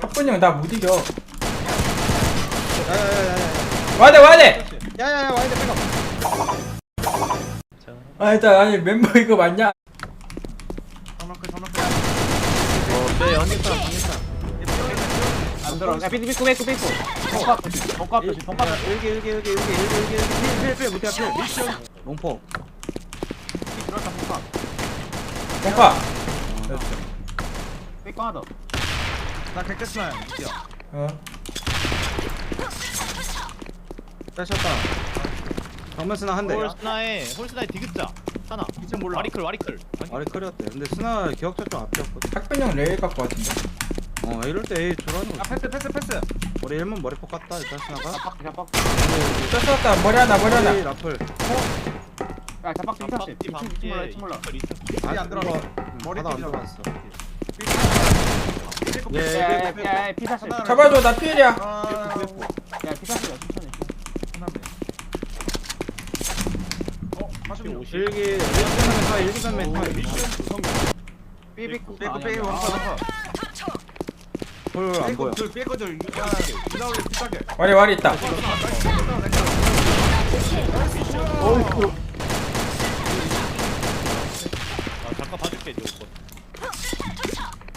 탁분이 형 나 못 이겨 야야야야야 와야 와야 돼! 야야야 백업 아 일단 아니 멤버 이거 맞냐? 정막클 정막클 어네 연기사 안 들어. 야, 삐삐 삐꾸 삐꾸 삐꾸. 벙커 조심. 벙커 조심. 벙커 조심. 일기 일기 일기 일기 일기 일기 필필필 무태야 필 롱포 들어왔다 벙커. 벙커 삐꾸 하나 더. 나 개끗스나야 어. 빼셨다. 정면 스나 한 대. 홀스나에 홀스나에 디귿자. 하나. 이층 몰라. 와리클 와리클. 아리 클이었대. 근데 스나 기억자 좀 앞이었거든. 탁분이 형 레일 갖고 같은데? 어 이럴 때 에이 저러는 아, 거 패스 패스 패스. 우리 일문 머리 폭 같다 일단 스나가. 잡박 잡박. 떴었다. 머리 하나 머리 하나. 우리 라플. 야, 잡박 좀 쳤지. 이 이층 이층 몰라. 이층 몰라. 아직 안 들어가. 머리 안 들어갔어. 야, 예 야, 야, 야, 피사실. 야, 잡아줘 나 필이야. 피사실이야. 천천히. 일기 일기 전면 타 일기 전면 타 삐삐꾸. 삐꾸 삐꾸 왕파 왕파 홀안 보여. 삐꾸 삐꾸들 야 이나올리 피싸게. 와리 와리 있다. 아 잠깐 봐줄게 이거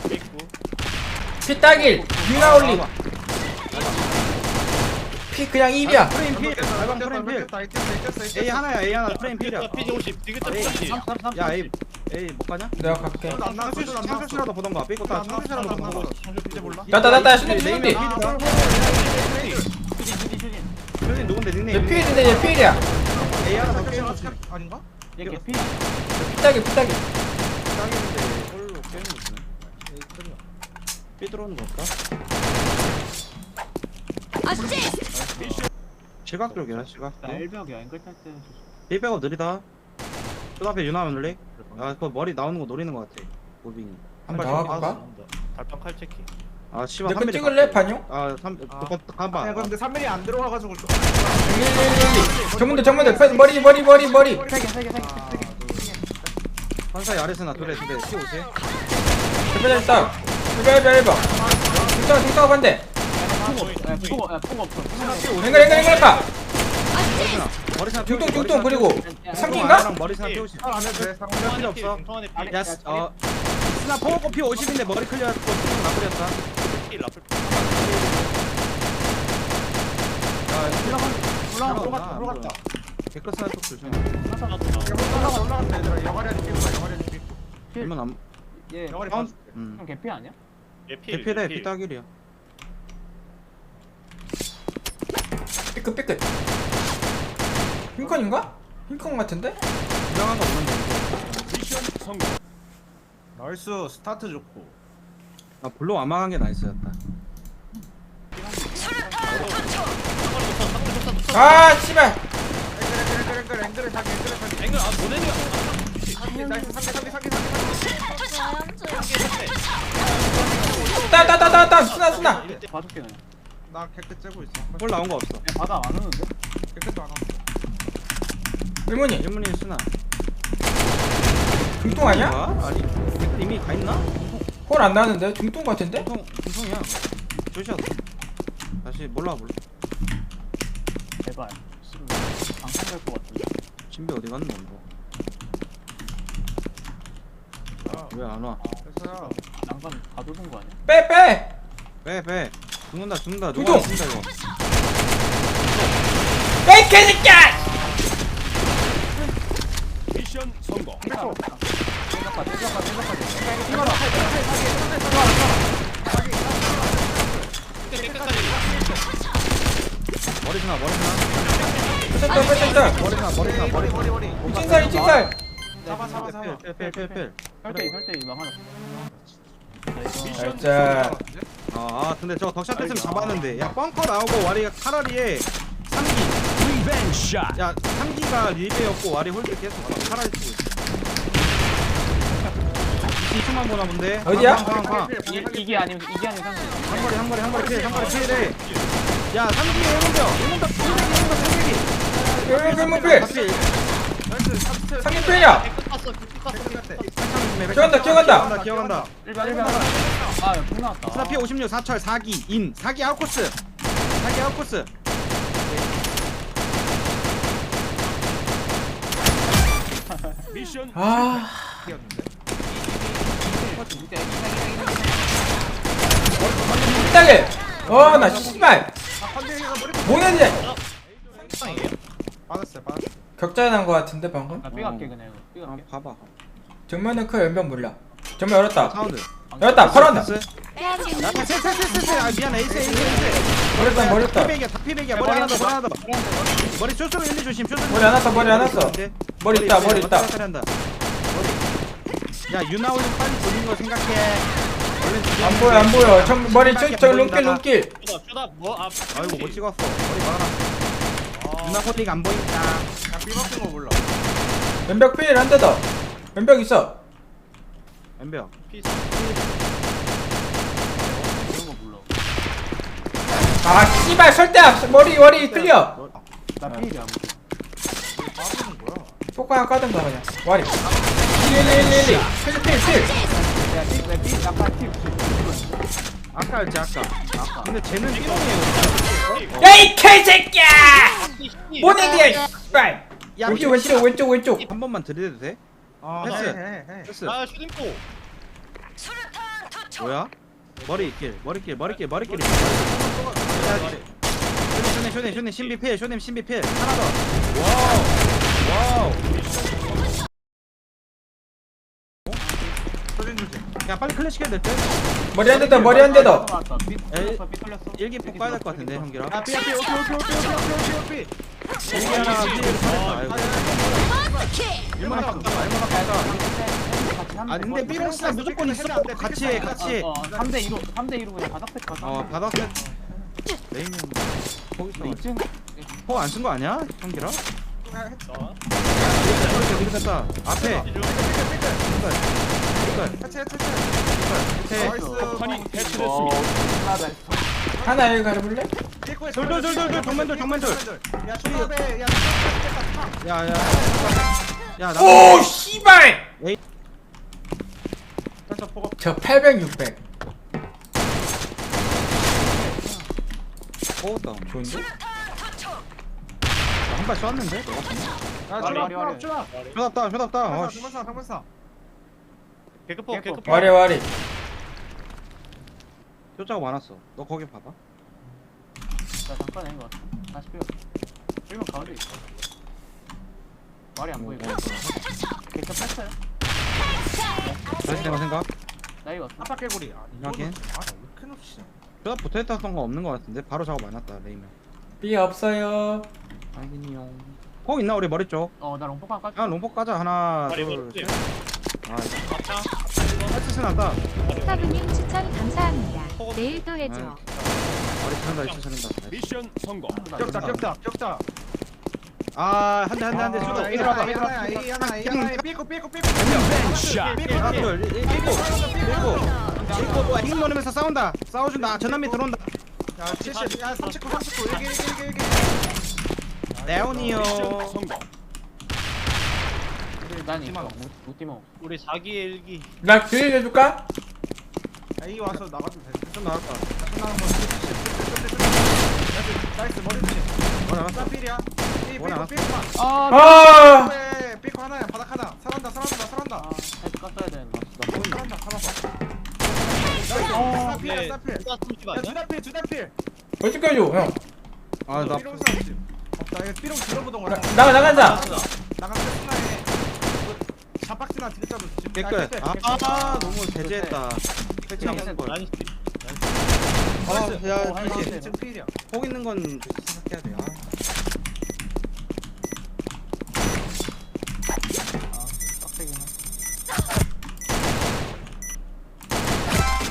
삐꾸 피 따길 유나올리 피 그냥 입이야. 프레임 필. 알방 프레임 필. 다 있겠어 있겠어 A 하나야 A 하나. 프레임 필이야. 피지 50 디귿자 피지 야 A A 못 가냐? 내가 갈게. 창수씨라도 보던가 삐고 따 창수씨라도 보던가 이제 몰라? 나다 나다 슈진 슈진 슈진. 효진 누군데 얘 닉네임? 필인데 얘 필이야. A 하나 더 게임 못 아닌가? 얘 피. 피 따길 피 따길 짱인데 홀로 게임 못네 삐 들어오는 거 없다? 실각 쪽이야 실각 나 일벽이야. 앵글 탈 때. B 백업 느리다. 또 앞에 유나 면리 아그 머리 나오는 거 노리는 거 같아. 무빙이 한발 나와볼까? 달빵 칼 체킹. 아 씨발 내거 찍을래 반용? 아 3, 그거 가봐. 야 근데 3mm이 안 들어와가지고 좀111 정문대 정문대. 머리 머리 머리 머리. 세개 세개 세개 세 개. 환사의 아래스나 둘에 둘에 T 오지 대표자 있다 1번 1번 1번 중싸 중싸 반대 야, 푸고 야, 푸고 없어. 앵글 앵글 앵글 까 머리스나 중동 중동 그리고 야, 삼기인가? 머리스나 태우시 안 해도 돼 상관 필요 없어 야 스- 어 스나 포워코 피 50인데 머리 클리어 했고 수능 나버렸다 올라가. 올라갔다 올라갔다 개커 스나 쪽 조심해 올라가 올라갔다 얘들아 영화리 삐꾸 영화리 삐꾸 이면 안얘 영화리 다운 봤어 음형 개피 아니야? 예필 대필해 피따길이야 삐끗 삐끗 흰컨인가? 흰컨 같은데? 유명한 거 없는데 나이스 스타트 좋고 아 블루 완망한 게 나이스였다 아 씨발 앵글 앵글 앵글 앵글 사기 앵글 사기 앵글 아 보내려 나이스 사기 사기 사기 사기 따따따따따 순나 순나 봐줄게 그냥. 나 캐크 째고 있어 볼 나온 거 없어 야, 바다 안 오는데? 캐크도 안 하고 일문이 일문이 스나 중통 아니야? 뭐야? 아니 댓글 이미 가 있나? 홀안 나는데? 중통 같은데? 중통 중통이야 조시야 다시 몰라 몰라 제발. 방탄될 것 같은데. 진배 어디 갔노 아, 너왜안 와? 됐어요 난간 가둬둔 거 아니야? 빼 빼! 빼 빼. 죽는다 죽는다! 누가 죽는다 이거 빼 개새끼야! 미션 성공 머리 스나 머리 스나 뺐다 뺐다 머리 스나 머리 스나 머리 머리 머리 이층살 이층살 잡아 잡아 잡아 필필필필 설대 설대 이방 하나. 자 아, 아 근데 저거 덕샷 됐으면 잡았는데. 야 뻥커 나오고 와리가 카라리에 3기. 리벤 야 3기가 리베였고 와리 홀드 계속 카라리 쓰고 있어 2초만 보나 본데? 어디야? 방, 방, 방. 이- 이게 아니면 이게 아니면 상관. 한 거리 한 거리 한 거리 필, 한 거리 필해 야 3기 1문병 1문병 1문병 1문병 3기 일문 필! 필 상기 필이야 깨끗 갔어 깨끗 갔어. 기어간다, 기어간다. 기어간다 기어간다. 1번 1번 아 여기 나왔다. 스나피 56 사철 4기 인. 4기 아웃코스. 4기 아웃코스. 미션. 아. 삐딱해. 어나 씨발. 뭐냐니 받았어요 받았어 격자 난거 같은데 방금? 나 삐갈게 그냥. 이거 아, 삐갈게. 봐봐. 정면은 크 연병 몰라. 정면 열었다. 사운드. 열었다. 팔았다. 야세세세세 아 미안해. 에이스 에이스 에이스. 머리다 머리다. 피백이야 다 피백이야. 머리 하나 더 머리 하나 더. 머리 쇼스로 1, 2 조심 쇼스로 머리 안 왔어 머리 안 왔어 머리 있다 머리 있다. 한다. 야 유나 올림 빨리 돌리는 거 생각해. 얼른 안 보여 안 보여. 정 머리 저저 롱길 롱길. 쇼다 쇼다. 뭐아 아이고 못 찍었어. 머리 막아놨어 유나 호딩 안 보인다. 야 삐먹힌 거 몰라. 연병 필한대 더. 연병 있어. 엠베어 피스 이런 거 몰라 아 씨발 설대 앞 머리 머리 클리어 나 빠지는 거야 포카 하나 까든가 그냥. 와리. 1111 필필 필 야 삐, 왜 삐? 약간 팁 아까 알지 아까. 아까. 근데 쟤는 삐롱이에요 야이 개새끼야! 모네기야 씨발! 야 왼쪽 왼쪽 왼쪽 왼쪽. 한 번만 들이대도 돼? 아 패스. 해 해 해. 패스. 아 슈딩포. 뭐야? 머리길 머리길 머리길 머리길 쇼네 쇼네 쇼네 신비 필 쇼네 신비 필 하나 더. 와우. 와우 야 빨리 클래식 해야 될듯 머리 한 대 더 머리 한 대 더. 삐삐 일기 폭 까야 될 것 같은데 형기라 야 삐야 삐 오케이 오케이 오케이 오케이 오케이 오케이 일기 하나 필 얼마나. 바꾼다 얼마나 바꾼다 아 근데 삐롱 스나 무조건 있어 같이 해 같이 어 3대 2로 3대 2로 그냥 바닥색 가자. 어 바닥에 레이는 거기 있어. 2층 포안 쓴 거 아니야 형기라? 나 여기 됐다 앞에 해체 해체 해. 나이스 폭탄이 어 해체됐습니다 하나 여기 가려볼래? 돌돌돌 돌돌 정면돌 정면돌 야 초밥에 야 야야 야 나 오 씨발 펜서 포거 저 800, 600 뽑았다 좋은데? 한발 쐈는데? 야 와리, 와리, 초밥 와리. 초밥 쇼답다 쇼답다 어, 초밥 씨. 주문사 방문사 개급포 개급. 개급포. 와리 와리. 쇼자가 많았어. 너 거기 봐봐. 나 잠깐 해봐 다시 삐어 1번 가운데 있어. 말이 안 보이고. 개점 뺐어요 다시 내가 생각. 나 이거 아빠 개구리. 아 확인. 이거는 아왜 이렇게 넣지 쇼답 붙어있던 거 없는 거 같은데? 바로 작업 안 했다 레이면 삐 없어요. 확인이용. 폭 있나 우리 머리 쪽? 어 나 롱포카 깔야 롱폭 가자. 하나 둘. 셋. 아 맞다 하트스 난다 사부님 추천 감사합니다. 내일 또 해줘. 응. 머리 치는다 이치 치는다 미션 성공 격자 격자 격자 아한 대한대 한대 쇼답 A 하나 A 하나 A 하나 A 하나 삐고 삐고 삐고 하나 둘 삐고 삐고 삐고 삐고 노리면서 싸운다 싸워준다 전남미 들어온다 야 70, 야 39, 39, 1기 1기 1기 1기 레온이요 미션 성공 난 이거 못 뛰면 우리 4기의 일기. 나딜 해줄까? A 와서 나가도 돼. 좀 나갈까 끝나는 거. 나이스 머리 주지 뭐 나갔어? 필이야. 삐 뭐나? 삐고 삐고만 아! 아 네, 삐고 하나야. 바닥 하나. 살았다 살았다 살았다. 아, 깠어야 되는데 살았다 살았어 어, 나이스. 네. 필 나필. 누가 숨지 야? 주다필 주다필. 어떻게 해줘 형? 아나 삐롱 싸우지. 없다 이거 삐롱 들어보던 거야. 나- 나간다. 스나에 자 박스나 디귿자도 지금 깨끗. 아 너무 배제했다. 깨끗. 걸 아니 아야 어, 할 이게 수 지금 필이야. 폭 있는 건 생각해야 돼.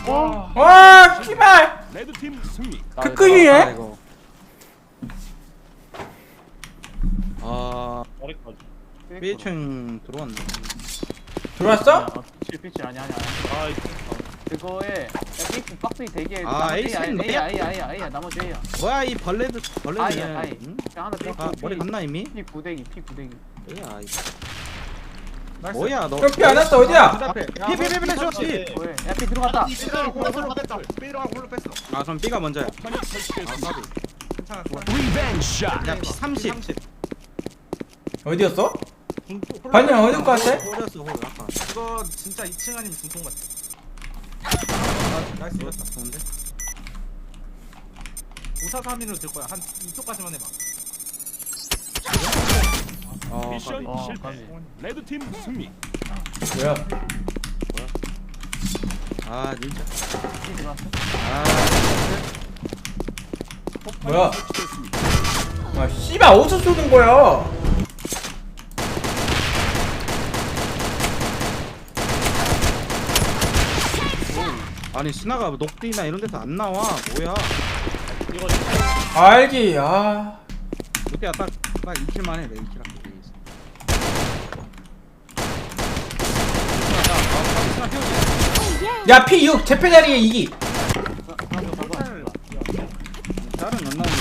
아. 와 씨발! 레드팀 승리 그 끄이해? 아, 이거. 아. 머리까지. 해 1층 들어왔네 들어왔어? 피치 피치 아니 아니 아니. 아 그거에 야삐 박스 대기에 아, 에이스. A야 A야 A야 A야 나머지 A야 뭐야 이 아이야 아이 응? 그냥 하나 삐아 머리 갔나 이미? 피 구대기 피 구대기 이. 뭐야 너. 뼈피 안 왔어 어디야? 피피피피 뭐해? 야피 들어갔다. 홀로 홀로 뺐다. 삐들어 홀로 뺐어 아 그럼 B가 먼저야. 폭탄이 설치됐습니다. 괜찮아 야 P30 30 어디였어? 반영 어디 것 같아? 홀이었어 홀 아까 이거 진짜 2층 아니면 중통 같아 나이스 이겼다 좋은데? 우사사민으로 들 거야 한 이쪽까지만 해봐 어 미션 어, 실패. 가비. 레드팀 승리. 뭐야 아 진짜 아 뭐야? 아 씨발 어디서 쏘는 거야 아니 신화가 녹디나 이런 데서 안 나와. 뭐야? 이거 알기 아. 녹디가 딱딱 2킬만 해내 2킬 할게 야 P6 제패 자리에 이기. 다른 안 나오는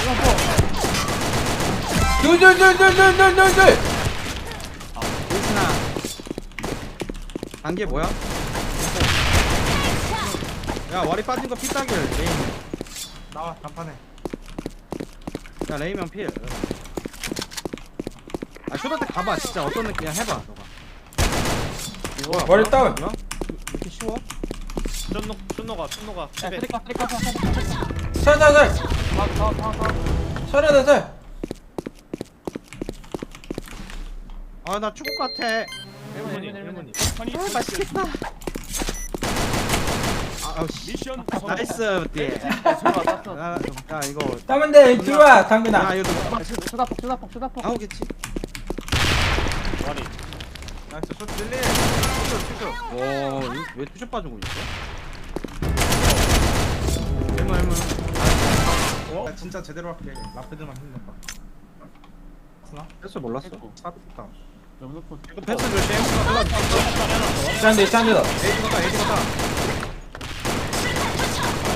둘둘둘둘둘둘둘 신화 단계 뭐야? 야 와리 빠진 거 피따길 레이면 나와 단판에 야 레이면 필. 아 쇼다 때 가봐 진짜 어떤 느낌이야 해봐 너가. 머리 다운 뭐야? 이렇게 쉬워? 쫀노 쫀노가 쫀노가 야 패배. 트리카 트리카 트리카 살살살 나나나나 살살살 아나 축구 같아. 일본이 일본이. 폭탄이 설치됐습니다. 아, 아우 씨. 미션 성공. 나이스 띠. 야, 야 이거 따면 돼 들어와 당근아 야 이거 뭐 수다폭 수다폭 수다폭 나오겠지? 와리. 나이스 슛 들리 슛슛 슛 와왜 투샷 빠지고 있어? 얼마. 어? 야, 진짜 제대로 할게 힘낸다 스나? 패스 몰랐어. 사비다 이거 패스 조심. 짠데 갔다 에이지 갔다.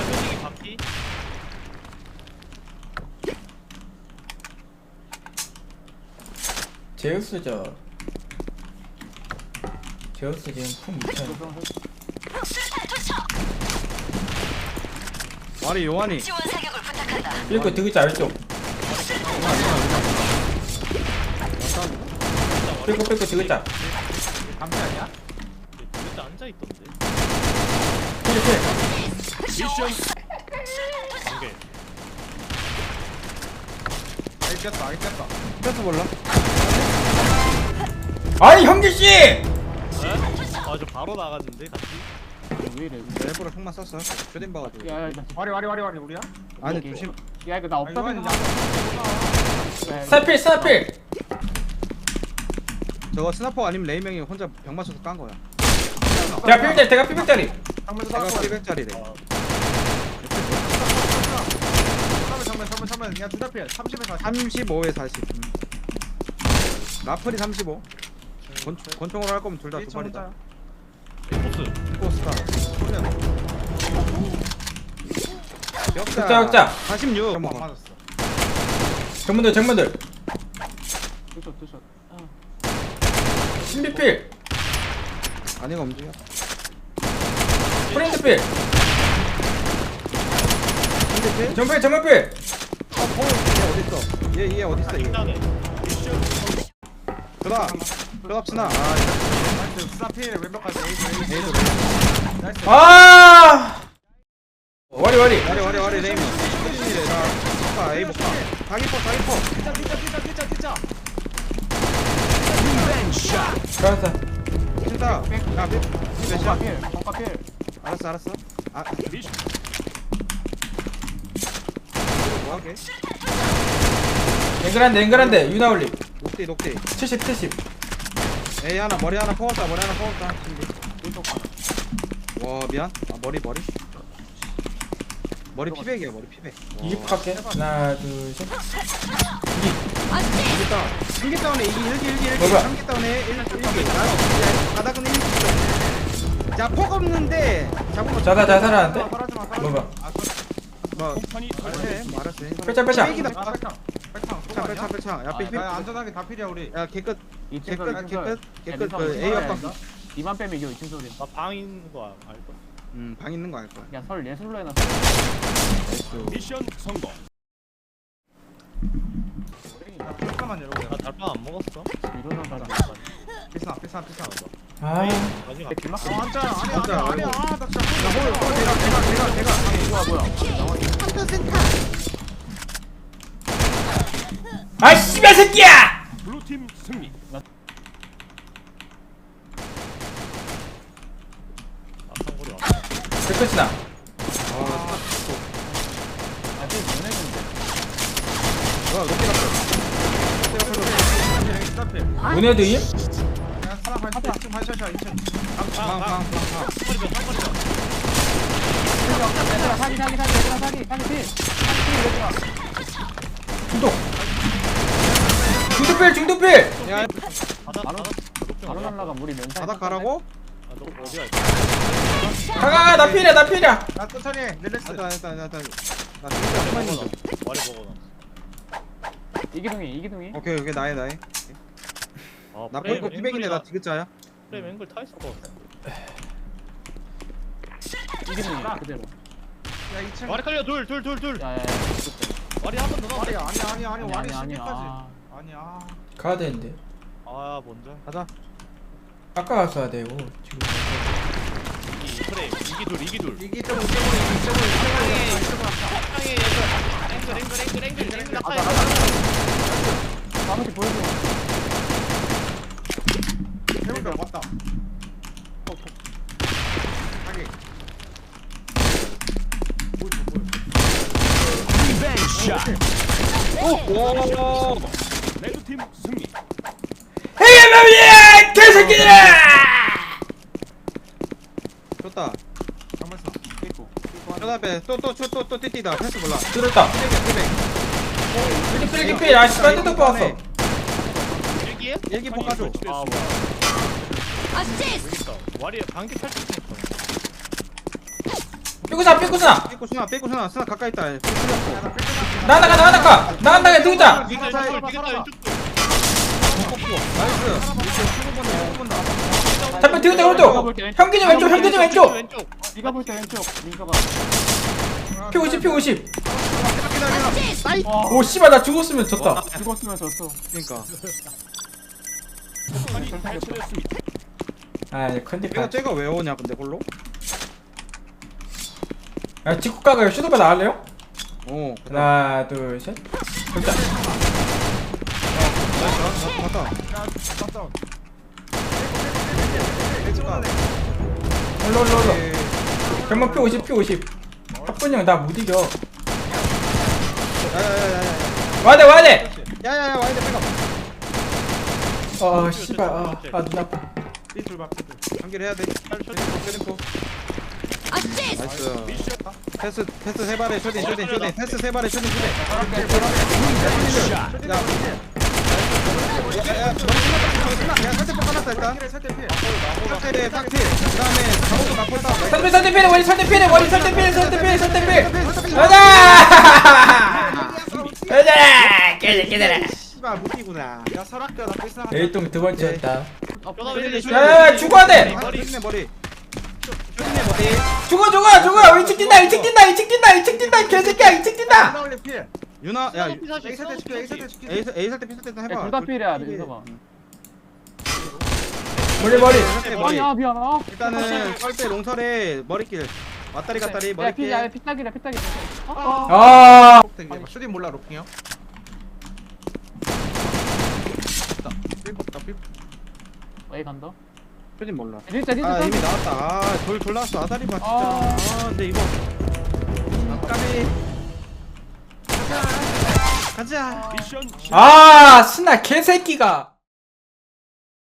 솔직히 바퀴. 제우스죠 제우스 지금 품 미쳐 와리 요한이. 이거 되게 잘했죠 삐고 삐고 되게 잘 감시 아니야? 진짜 앉아 있던데. 미션. 관계. 아 이겼다 아 이겼다 패스 몰라. 아니 형기씨 에? 아저 바로 나갔는데 같이. 왜 이래 일부러 형만 썼어. 쇼딘 봐가지고. 야야 와리 와리 와리 와리 우리야? 아니 이게- 조심. 야 이거 나 아, 이거 없다면 아니야 사필 사필 저거 스나퍼 아니면 레이명이 혼자 병 맞춰서 깐 거야. 야 필짤 대가 필짤이 장면도 내가 나왔어 700짜리래. 장면 장면 야 주다필 30에 40 35에 40. 라플이 35. 권, 권총으로 할 거면 둘 다두 1점 발이다. 혼자야 포스. 포스타. 역자. 역자, 역자. 46. 안 맞았어 정문들 정문들 투샷 투샷 신비필 아니가 움직여. 프렌드필 정필 정문필 어, 어, 얘 어딨어? 얘, 얘 어딨어, 얘. 일단은 미션 성공. 들어가. 들어갑시다. 아, 나이스 스나필 왼벽까지 에이즈 에이드. 나이스 아 와리 와리 와리, 와리, 와리, 레이면. 쇼딘이래. 나, 볼까, 에이, 볼까. 자기 포, 자기포. 뛰자 뛰자 뛰자 뛰자 뛰자 좋았어 진짜. 야, 몇, 몇 시야? 벙카필 벙카필 알았어, 알았어. 아, 미션. 뭐 하게? 앵글한데 앵글한데. 유나올리. 녹디, 녹디. 70 70 에이, 하나, 머리 하나 퍼왔다, 머리 하나 하나 와, 미안. 아, 머리, 머리. 머리 피백이야, 머리 피백. 이입 할게. 하나 둘셋. 삼계 삼계 다운에 이기 일기 일기 일기. 뭐야? 삼계 다운에 일 일기 나요 바닥은 일기 자폭 없는데. 잡은 거 자다 잘 살았는데? 말하지마 뭐가 뭐 폭탄이 말해 설치됐습니다. 말았어 빼자 빼자. 일기다 아자 빼차 빼차 빼차 야 아, 삐 삐 야 안전하게 다 필이야 우리. 야 개끝. 이 층 개끝 설 개끝 개끝. 야, 그 A 옆방. 니만 빼면 이겨 이층 소리. 나방 있는 거 알- 알걸? 음 방 있는 거 알 거야. 야설 예술로 해놨어 미션 성공. 잠깐만 여러분 나 달빵 안 먹었어. 이러는 사람 필사 필사 필사. 아 아직 안 길막 아 앉아 아니야 앉아, 아니야 아니야 아이고. 아나 진짜 야홀홀 대가 대가 대가 대가. 뭐야 뭐야 아 씨발 새끼야 블루팀 승리. 앞상거리 왔어. 백끝이나 아 저기 보내는데 뭐야 높게 갔어 스타필 문해드임? 야 사람 한 2층 반샷이야 2층 방방방방 상거리가 상거리가. 얘들아 사기 사기 사기 얘들아 사기 사기 필 필 야 바닥 바로-. 바로 날라가 물이 면상 바닥 가라고? 아, 너 어디야? 가가가 나 필이야 나 필이야. 야 천천히 해 릴렉스. 일단 일단 일단 나 진짜 그만 있는 중 머리 먹어놔. 이기둥이 이기둥이. 오케이 오케이 나해 나해 아, 나 프레임 벌써 피백인데 나 앵글이가- 디귿자야. 프레임 앵글 타 있을 것 같아. 이기둥이 그대로. 야 2층. 머리 깔려 둘둘둘 둘. 야야야 머리 한 번 더 넣어. 아니야 아니야 아니야. 아니야 아니 와리 아니 아니 10개까지. 아 아니야 가야 되는데 아 먼저. 가자 아까 갔어야 돼 이거 지금 이 프레임 이기 둘 이기 둘. 이기 좀 이쪽으로 이쪽으로 이쪽으로 땅에 앵글 앵글 앵글 앵글 앵글 가자 앵글. 가자 나머지 보여줘 해볼까 맞다 하게 오 레드 팀 승리. 헤이 맘이야 개새끼들아! 좋다. 잠깐만 삐고 저 앞에 또또또또 뛰뛰다. 패스 몰라. 들었다. 피백 필 필, 아 씨발 뜯어 뽑았어. 일기에? 일기 poka줘 아 뭐야? 여기있다. 와리 반개 탈수 있어. 삐꾸사 삐꾸사. 삐고 순아 삐고 순아 순아 가까이 있다. 나간다 가 나간다. 가 나간다 이기다 이쪽. 나이스 이제 15번 15번 나 잠깐 들자 오른쪽 현기님 왼쪽 현기님 왼쪽. 네가 볼 때 왼쪽 민서가 P50 P50 와오 씨발 나 죽었으면 졌다 죽었으면 졌어 그니까. 아 컨디 파 쟤가 왜 오냐 근데 홀로? 야 직구가가 슈도바 나갈래요? 어 하나 둘셋 진짜 나이스 갔다 맞다 올라 올라 올라 정말 P50 P50 학분이 형나 못 이겨 와야 와야 돼! 야야야 와이드 백업 어 씨발 아눈 아파 삐둘 봐 삐둘 연결 해야 돼 쇼딩포 나이스 패스 패스 세 발에 쇼딩 쇼딩 쇼딩 패스 세 발에 쇼딩 쇼딩 야, 야, 야, 야, 살때 뻑 하났다 일단. 살때 필 팍테레 팍테. 그다음에 강호도 맞고 있다. 설대 설대 피해 머리 설대 피해 머리 설대 피해 설대 피해 설대 피해 가자 가자 개새끼들아 씨발 무기구나. 야 설악겨 나 필사 일동 두 번째였다 야야야 죽어야 돼 아, 쇼딩네 머리. 쇼딩네 머리. 죽어 죽어 죽어 2층 뛴다 2층 뛴다 2층 뛴다 2층 뛴다 개새끼야 2층 뛴다 필 유나 야 A 살때 시켜 A 살때 시켜 A A 살때 비쌀 때 해봐. 야둘다 필이야 민서가 머리 머리 살때 머리. 아니야 미안 아 일단은 설때 롱설에 머리길 왔다리 갔다리 야 머리길. 피야 피딱이래 피딱이 아아 되게 슈딘 몰라 로킹 형왜 간다 쇼딩 몰라. 진짜 진짜 아 이미 나왔다. 아돌 돌 나왔어. 아다리 봐 진짜. 아. 아 근데 이거. 아까비. 가자. 아 스나 개새끼가